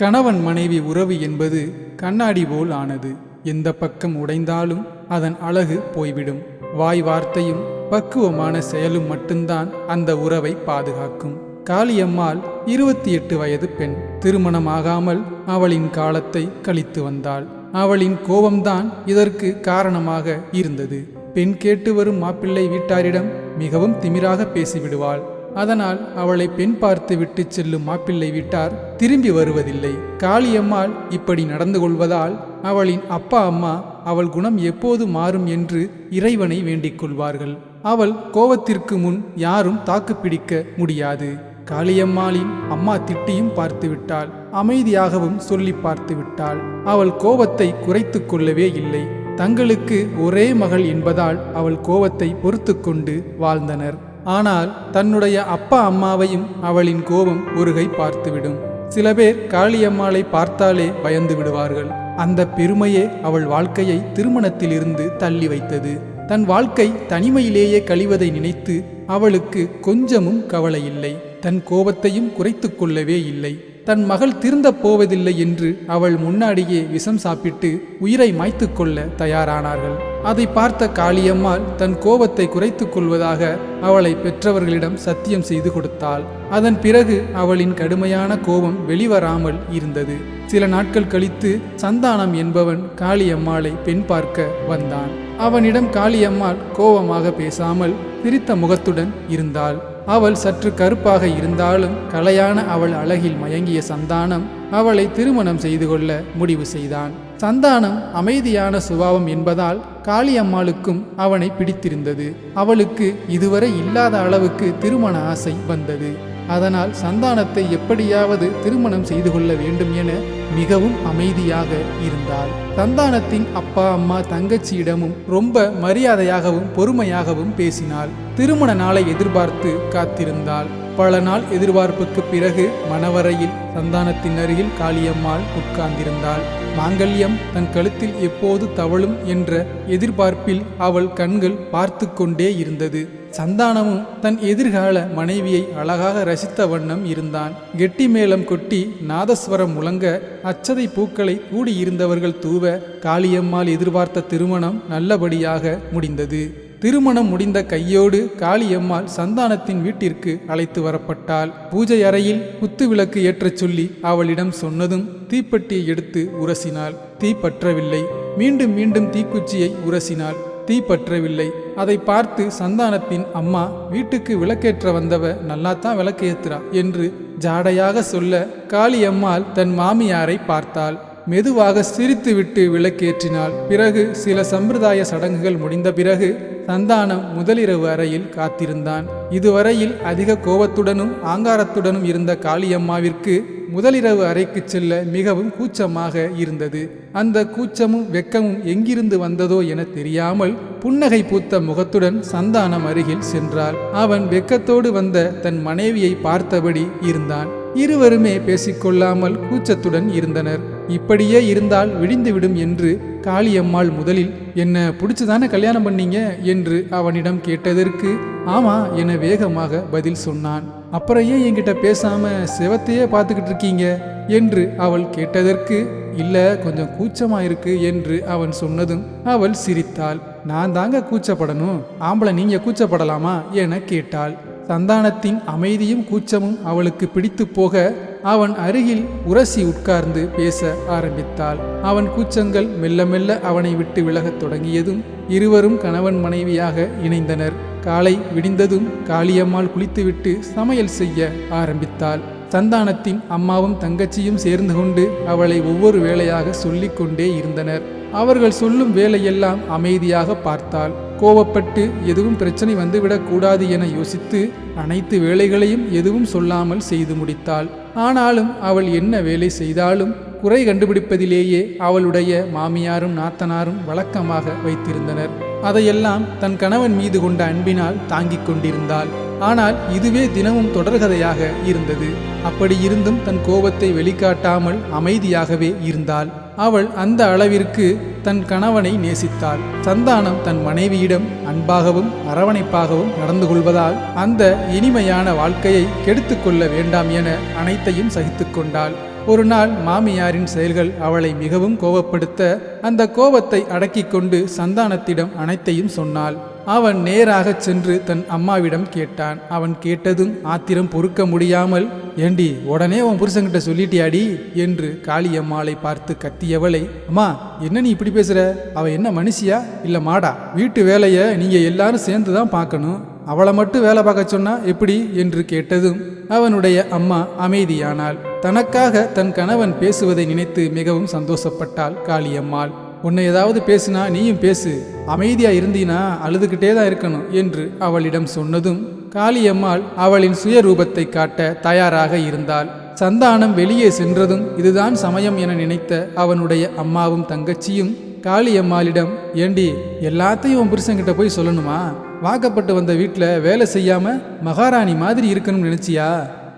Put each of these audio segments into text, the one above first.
கணவன் மனைவி உறவு என்பது கண்ணாடி போல் ஆனது. எந்த பக்கம் உடைந்தாலும் அதன் அழகு போய்விடும். வாய் வார்த்தையும் பக்குவமான செயலும் மட்டும்தான் அந்த உறவை பாதுகாக்கும். காளியம்மாள் இருபத்தி எட்டு வயது பெண். திருமணமாகாமல் அவளின் காலத்தை கழித்து வந்தாள். அவளின் கோபம்தான் இதற்கு காரணமாக இருந்தது. பெண் கேட்டு வரும் மாப்பிள்ளை வீட்டாரிடம் மிகவும் திமிராக பேசிவிடுவாள். அதனால் அவளை பெண் பார்த்து விட்டு செல்லும் மாப்பிள்ளை வீட்டார் திரும்பி வருவதில்லை. காளியம்மாள் இப்படி நடந்து கொள்வதால் அவளின் அப்பா அம்மா அவள் குணம் எப்போது மாறும் என்று இறைவனை வேண்டிக் கொள்வார்கள். அவள் கோபத்திற்கு முன் யாரும் தாக்குப்பிடிக்க முடியாது. காளியம்மாளின் அம்மா திட்டியும் பார்த்து விட்டாள். அமைதியாகவும் சொல்லி பார்த்து விட்டாள். அவள் கோபத்தை குறைத்து கொள்ளவே இல்லை. தங்களுக்கு ஒரே மகள் என்பதால் அவள் கோபத்தை பொறுத்து கொண்டு வாழ்ந்தனர். ஆனால் தன்னுடைய அப்பா அம்மாவையும் அவளின் கோபம் ஒருகை பார்த்துவிடும். சில பேர் காளியம்மாளை பார்த்தாலே பயந்து விடுவார்கள். அந்த பெருமையே அவள் வாழ்க்கையை திருமணத்திலிருந்து தள்ளி வைத்தது. தன் வாழ்க்கை தனிமையிலேயே கழிவதை நினைத்து அவளுக்கு கொஞ்சமும் கவலை இல்லை. தன் கோபத்தையும் குறைத்து கொள்ளவே இல்லை. தன் மகள் திருந்த போவதில்லை என்று அவள் முன்னாடியே விஷம் சாப்பிட்டு உயிரை மாய்த்து கொள்ள தயாரானார்கள். அதை பார்த்த காளியம்மாள் தன் கோபத்தை குறைத்துக் கொள்வதாக அவளை பெற்றவர்களிடம் சத்தியம் செய்து கொடுத்தாள். அதன் பிறகு அவளின் கடுமையான கோபம் வெளிவராமல் இருந்தது. சில நாட்கள் கழித்து சந்தானம் என்பவன் காளியம்மாளை பெண் பார்க்க வந்தான். அவனிடம் காளியம்மாள் கோபமாக பேசாமல் பிரித்த முகத்துடன் இருந்தாள். அவள் சற்று கருப்பாக இருந்தாலும் கலையான அவள் அழகில் மயங்கிய சந்தானம் அவளை திருமணம் செய்து கொள்ள முடிவு செய்தான். சந்தானம் அமைதியான சுபாவம் என்பதால் காளியம்மாளுக்கும் அவனை பிடித்திருந்தது. அவளுக்கு இதுவரை இல்லாத அளவுக்கு திருமண ஆசை வந்தது. அதனால் சந்தானத்தை எப்படியாவது திருமணம் செய்து கொள்ள வேண்டும் என மிகவும் அமைதியாக இருந்தாள். சந்தானத்தின் அப்பா அம்மா தங்கச்சியிடமும் ரொம்ப மரியாதையாகவும் பொறுமையாகவும் பேசினாள். திருமண நாளை எதிர்பார்த்து காத்திருந்தாள். பல நாள் எதிர்பார்ப்புக்கு பிறகு மணவரையில் சந்தானத்தின் அருகில் காளியம்மாள் உட்கார்ந்திருந்தாள். மாங்கல்யம் தன் கழுத்தில் எப்போது தவழும் என்ற எதிர்பார்ப்பில் அவள் கண்கள் பார்த்து கொண்டே இருந்தது. சந்தானமும் தன் எதிர்கால மனைவியை அழகாக ரசித்த வண்ணம் இருந்தான். கெட்டி மேளம் கொட்டி நாதஸ்வரம் முழங்க அச்சதை பூக்களை கூடியிருந்தவர்கள் தூவ காளியம்மாள் எதிர்பார்த்த திருமணம் நல்லபடியாக முடிந்தது. திருமணம் முடிந்த கையோடு காளியம்மாள் சந்தானத்தின் வீட்டிற்கு அழைத்து வரப்பட்டாள். பூஜை அறையில் குத்து விளக்கு ஏற்றச் சொல்லி அவளிடம் சொன்னதும் தீப்பெட்டியை எடுத்து உரசினாள். தீ பற்றவில்லை. மீண்டும் மீண்டும் தீக்குச்சியை உரசினாள். தீ பற்றவில்லை. அதை பார்த்து சந்தானத்தின் அம்மா வீட்டுக்கு விளக்கேற்ற வந்தவ நல்லாத்தான் விளக்கேத்துறா என்று ஜாடையாக சொல்ல காளியம்மாள் தன் மாமியாரை பார்த்தாள். மெதுவாக சிரித்துவிட்டு விளக்கேற்றினாள். பிறகு சில சம்பிரதாய சடங்குகள் முடிந்த பிறகு சந்தானம் முதலிரவு அறையில் காத்திருந்தான். இதுவரையில் அதிக கோபத்துடனும் ஆங்காரத்துடனும் இருந்த காளியம்மாவிற்கு முதலிரவு அறைக்கு செல்ல மிகவும் கூச்சமாக இருந்தது. அந்த கூச்சமும் வெக்கமும் எங்கிருந்து வந்ததோ என தெரியாமல் புன்னகை பூத்த முகத்துடன் சந்தானம் அருகில் சென்றாள். அவன் வெக்கத்தோடு வந்த தன் மனைவியை பார்த்தபடி இருந்தான். இருவருமே பேசிக்கொள்ளாமல் கூச்சத்துடன் இருந்தனர். இப்படியே இருந்தால் விடிந்துவிடும் என்று காளியம்மாள் முதலில் என்ன பிடிச்சுதானே கல்யாணம் பண்ணீங்க? என்று அவனிடம் கேட்டதற்கு ஆமா என வேகமாக பதில் சொன்னான். அப்புறம் ஏன் என்கிட்ட பேசாம சிவத்தையே பார்த்துக்கிட்டு இருக்கீங்க? என்று அவள் கேட்டதற்கு இல்ல கொஞ்சம் கூச்சமா இருக்கு என்று அவன் சொன்னதும் அவள் சிரித்தாள். நான் தாங்க கூச்சப்படணும். ஆம்பளை நீங்க கூச்சப்படலாமா? என கேட்டாள். சந்தானத்தின் அமைதியும் கூச்சமும் அவளுக்கு பிடித்து போக அவன் அருகில் உரசி உட்கார்ந்து பேச ஆரம்பித்தாள். அவன் கூச்சங்கள் மெல்ல மெல்ல அவனை விட்டு விலகத் தொடங்கியதும் இருவரும் கணவன் மனைவியாக இணைந்தனர். காலை விடிந்ததும் காளியம்மாள் குளித்துவிட்டு சமையல் செய்ய ஆரம்பித்தாள். சந்தானத்தின் அம்மாவும் தங்கச்சியும் சேர்ந்து கொண்டு அவளை ஒவ்வொரு வேளையாக சொல்லிக்கொண்டே இருந்தனர். அவர்கள் சொல்லும் வேலையெல்லாம் அமைதியாக பார்த்தாள். கோபப்பட்டு எதுவும் பிரச்சனை வந்துவிடக்கூடாது என யோசித்து அனைத்து வேலைகளையும் எதுவும் சொல்லாமல் செய்து முடித்தாள். ஆனாலும் அவள் என்ன வேலை செய்தாலும் குறை கண்டுபிடிப்பதிலேயே அவளுடைய மாமியாரும் நாத்தனாரும் வழக்கமாக வைத்திருந்தனர். அதையெல்லாம் தன் கணவன் மீது கொண்ட அன்பினால் தாங்கிக் கொண்டிருந்தாள். ஆனால் இதுவே தினமும் தொடர்கதையாக இருந்தது. அப்படி இருந்தும் தன் கோபத்தை வெளிக்காட்டாமல் அமைதியாகவே இருந்தாள். அவள் அந்த அளவிற்கு தன் கணவனை நேசித்தாள். சந்தானம் தன் மனைவியிடம் அன்பாகவும் அரவணைப்பாகவும் நடந்து கொள்வதால் அந்த இனிமையான வாழ்க்கையை கெடுத்து கொள்ள வேண்டாம் என அனைத்தையும் சகித்து கொண்டாள். ஒரு நாள் மாமியாரின் செயல்கள் அவளை மிகவும் கோபப்படுத்த அந்த கோபத்தை அடக்கிக் கொண்டு சந்தானத்திடம் அனைத்தையும் சொன்னாள். அவன் நேராகச் சென்று தன் அம்மாவிடம் கேட்டான். அவன் கேட்டதும் ஆத்திரம் பொறுக்க முடியாமல் ஏண்டி உடனே உன் புருஷன்கிட்ட சொல்லிட்டியாடி? என்று காளியம்மாளை பார்த்து கத்தியவளை அம்மா என்ன நீ இப்படி பேசுற? அவ என்ன மனுஷியா? இல்ல மாடா? வீட்டு வேலைய நீங்க எல்லாரும் சேர்ந்து தான் பார்க்கணும். அவளை மட்டும் வேலை பார்க்க சொன்னா எப்படி? என்று கேட்டதும் அவனுடைய அம்மா அமைதியானாள். தனக்காக தன் கணவன் பேசுவதை நினைத்து மிகவும் சந்தோஷப்பட்டாள் காளியம்மாள். உன்னை ஏதாவது பேசுனா நீயும் பேசு. அமைதியா இருந்தீனா அழுதுகிட்டே தான் இருக்கணும் என்று அவளிடம் சொன்னதும் காளியம்மாள் அவளின் சுயரூபத்தை காட்ட தயாராக இருந்தாள். சந்தானம் வெளியே சென்றதும் இதுதான் சமயம் என நினைத்த அவனுடைய அம்மாவும் தங்கச்சியும் காளியம்மாளிடம் ஏண்டி எல்லாத்தையும் உன் புருஷன்கிட்ட போய் சொல்லணுமா? வாக்கப்பட்டு வந்த வீட்டில் வேலை செய்யாம மகாராணி மாதிரி இருக்கணும்னு நினைச்சியா?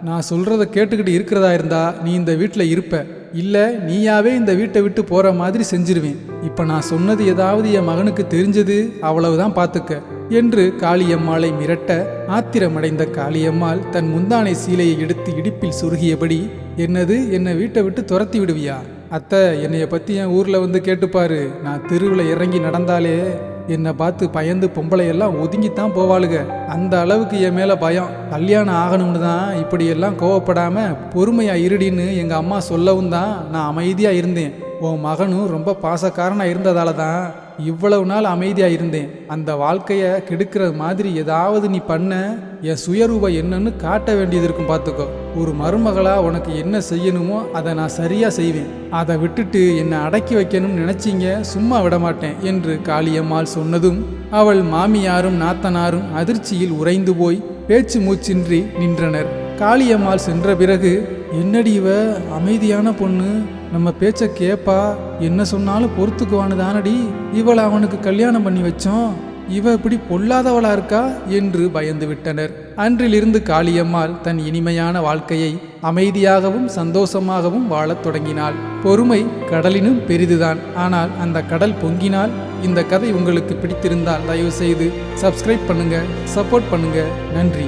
நான் சொல்கிறத கேட்டுக்கிட்டு இருக்கிறதா இருந்தா நீ இந்த வீட்டில் இருப்ப. இல்லை நீயாவே இந்த வீட்டை விட்டு போகிற மாதிரி செஞ்சிருவேன். இப்போ நான் சொன்னது ஏதாவது என் மகனுக்கு தெரிஞ்சது அவ்வளவுதான் பார்த்துக்க என்று காளியம்மாளை மிரட்ட ஆத்திரமடைந்த காளியம்மாள் தன் முந்தானை சீலையை எடுத்து இடுப்பில் சுருகியபடி என்னது என்னை வீட்டை விட்டு துரத்தி விடுவியா? அத்தை என்னைய பற்றி என் ஊரில் வந்து கேட்டுப்பாரு. நான் தெருவில் இறங்கி நடந்தாலே என்னை பார்த்து பயந்து பொம்பளை எல்லாம் ஒதுங்கித்தான் போவாளுக. அந்த அளவுக்கு என் மேலே பயம். கல்யாணம் ஆகணும்னு தான் இப்படியெல்லாம் கோவப்படாமல் பொறுமையாக இருடின்னு எங்கள் அம்மா சொல்லவும் தான் நான் அமைதியாக இருந்தேன். உன் மகனும் ரொம்ப பாசக்காரனாக இருந்ததால தான் இவ்வளவு நாள் அமைதியாக இருந்தேன். அந்த வாழ்க்கையை கெடுக்கிற மாதிரி ஏதாவது நீ பண்ண என் சுயரூபம் என்னன்னு காட்ட வேண்டியது இருக்கும் பார்த்துக்கோ ஒரு மருமகளாக உனக்கு என்ன செய்யணுமோ அதை நான் சரியாக செய்வேன். அதை விட்டுட்டு என்னை அடக்கி வைக்கணும்னு நினச்சிங்க சும்மா விடமாட்டேன் என்று காளியம்மாள் சொன்னதும் அவள் மாமியாரும் நாத்தனாரும் அதிர்ச்சியில் உறைந்து போய் பேச்சு மூச்சின்றி நின்றனர். காளியம்மாள் சென்ற பிறகு என்னடி இவ அமைதியான பொண்ணு நம்ம பேச்சை கேப்பா என்ன சொன்னாலும் பொறுத்துக்குவானு தானடி இவளை அவனுக்கு கல்யாணம் பண்ணி வச்சோம். இவ இப்படி பொல்லாதவளா இருக்கா என்று பயந்து விட்டனர் அன்றிலிருந்து காளியம்மாள் தன் இனிமையான வாழ்க்கையை அமைதியாகவும் சந்தோஷமாகவும் வாழத் தொடங்கினாள். பொறுமை கடலினும் பெரிதுதான். ஆனால் அந்த கடல் பொங்கினால் இந்த கதை உங்களுக்கு பிடித்திருந்தால் தயவு செய்து சப்ஸ்கிரைப் பண்ணுங்க சப்போர்ட் பண்ணுங்க. நன்றி.